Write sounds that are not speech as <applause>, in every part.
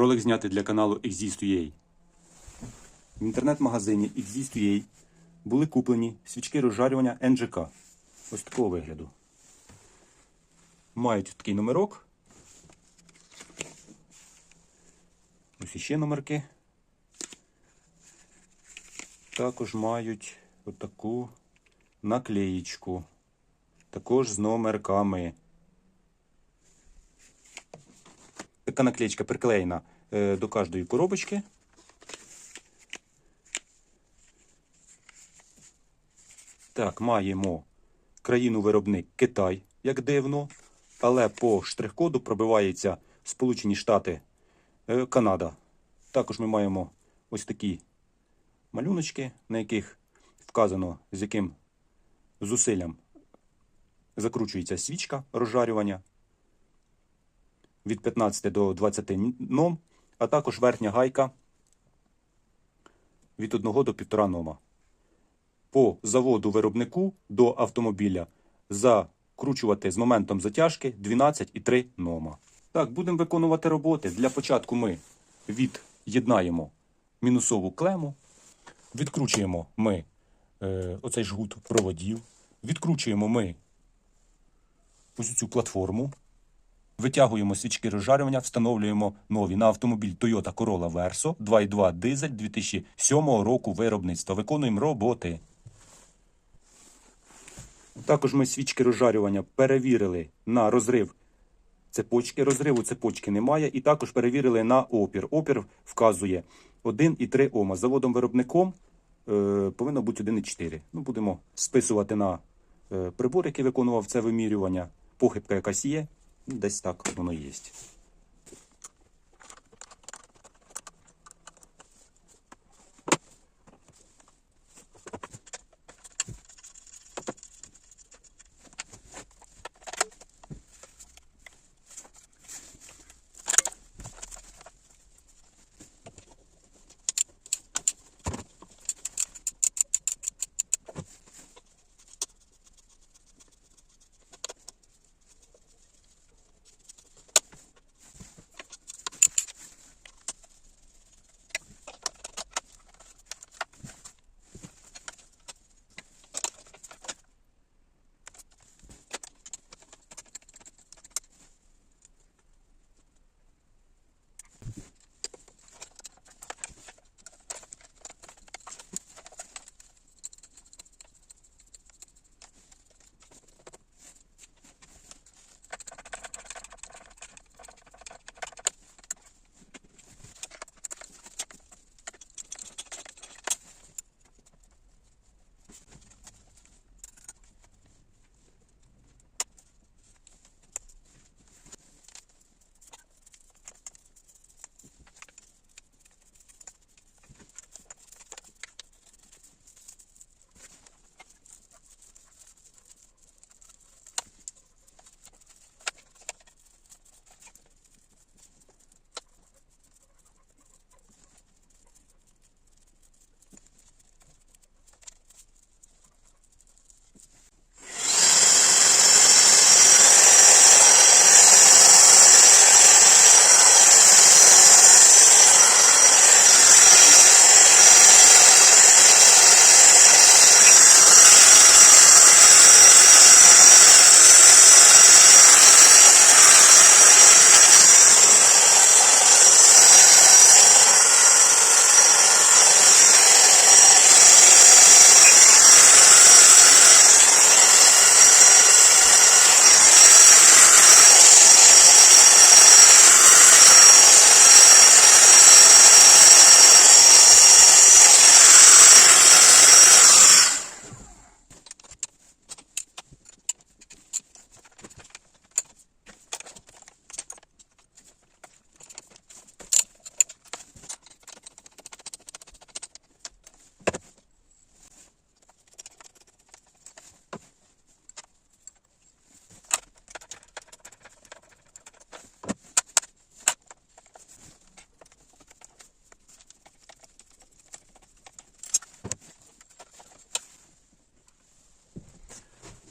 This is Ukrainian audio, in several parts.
Ролик знятий для каналу Exist.ua. В інтернет-магазині Exist.ua були куплені свічки розжарювання НЖК. Ось такого вигляду. Мають такий номерок. Ось іще номерки. Також мають отаку наклеїчку. Також з номерками. Така наклеїчка приклеєна е, до кожної коробочки. Так, маємо країну виробник Китай, як дивно, але по штрих-коду пробивається Сполучені Штати, е, Канада. Також ми маємо ось такі малюночки, на яких вказано, з яким зусиллям закручується свічка розжарювання від 15 до 20 ном, а також верхня гайка від 1 до 1,5 нома. По заводу виробнику до автомобіля закручувати з моментом затяжки 12,3 нома. Так, будемо виконувати роботи. Для початку ми від'єднаємо мінусову клему, відкручуємо ми е, оцей жгут проводів, відкручуємо ми ось цю платформу, Витягуємо свічки розжарювання, встановлюємо нові на автомобіль Toyota Corolla Verso 2.2 дизель 2007 року виробництва. Виконуємо роботи. Також ми свічки розжарювання перевірили на розрив цепочки. Розриву цепочки немає. І також перевірили на опір. Опір вказує 1,3 Ома. Заводом виробником е, повинно бути 1,4. Ну, будемо списувати на е, прибор, який виконував це вимірювання. Похибка якась є. Десь так воно і є.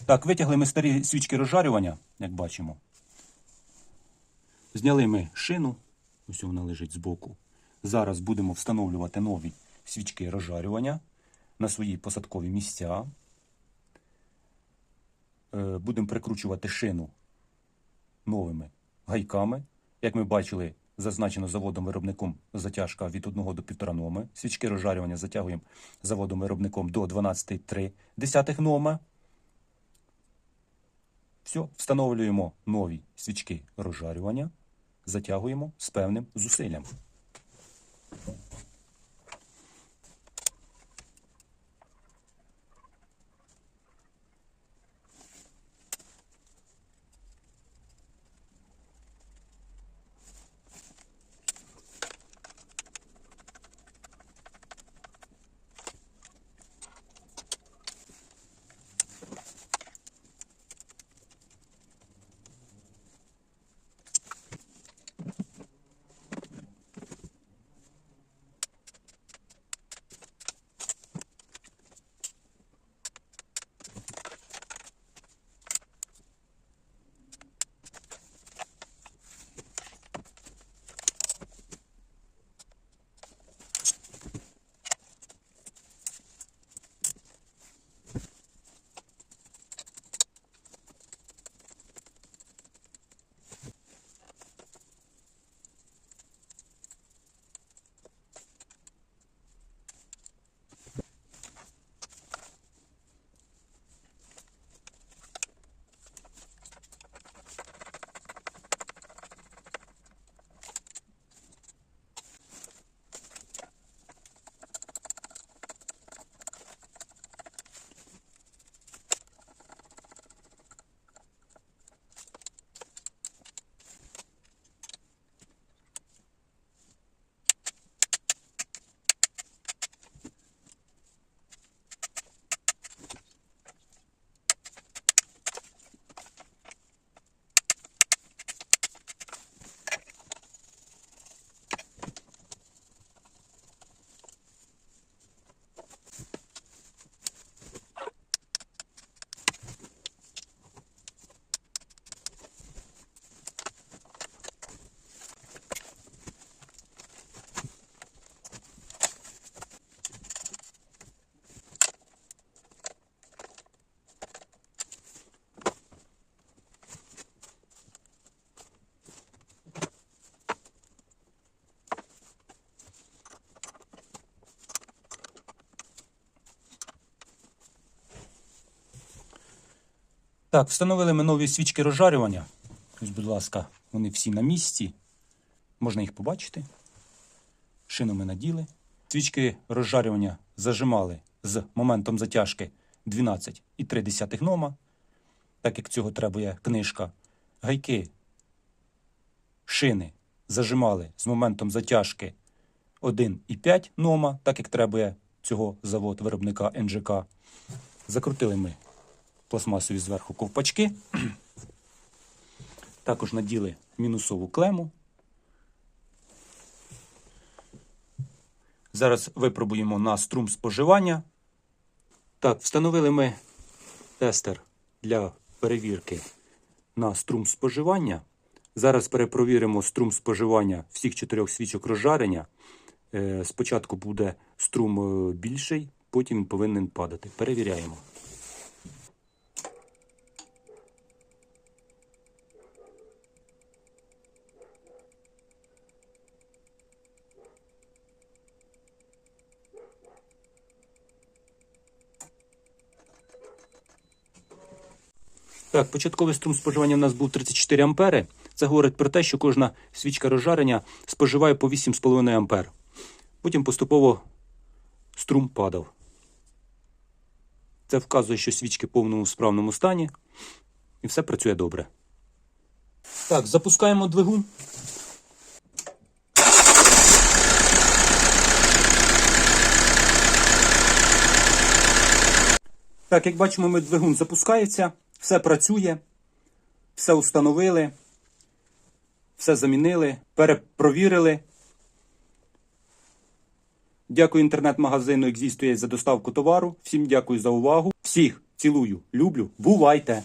Так, витягли ми старі свічки розжарювання, як бачимо. Зняли ми шину Ось вона лежить збоку. Зараз будемо встановлювати нові свічки розжарювання на свої посадкові місця. Е, Будемо прикручувати шину новими гайками. Як ми бачили, зазначено заводом-виробником затяжка від 1 до 1,5 номи. Свічки розжарювання затягуємо заводом-виробником до 12,3 нома. Все, встановлюємо нові свічки розжарювання, затягуємо з певним зусиллям. Так, встановили ми нові свічки розжарювання. Ось, будь ласка, вони всі на місці. Можна їх побачити. Шину ми наділи. Свічки розжарювання зажимали з моментом затяжки 12,3 нома, так як цього требує книжка. Гайки шини зажимали з моментом затяжки 1,5 нома, так як требує цього завод виробника НЖК. Закрутили ми пластмасові зверху ковпачки. <clears throat> Також наділи мінусову клему. Зараз випробуємо на струм споживання. Так, встановили ми тестер для перевірки на струм споживання. Зараз перепровіримо струм споживання всіх чотирьох свічок розжарення. Е, Спочатку буде струм е, більший, потім він повинен падати. Перевіряємо. Так, початковий струм споживання у нас був 34 ампери. Це говорить про те, що кожна свічка розжарення споживає по 8,5 ампер. Потім поступово струм падав. Це вказує, що свічки в повному справному стані і все працює добре. Так, запускаємо двигун. Так, як бачимо, ми двигун запускається, все працює, все установили, все замінили, перепровірили. Дякую інтернет-магазину «Екзістує» за доставку товару. Всім дякую за увагу. Всіх цілую, люблю. Бувайте!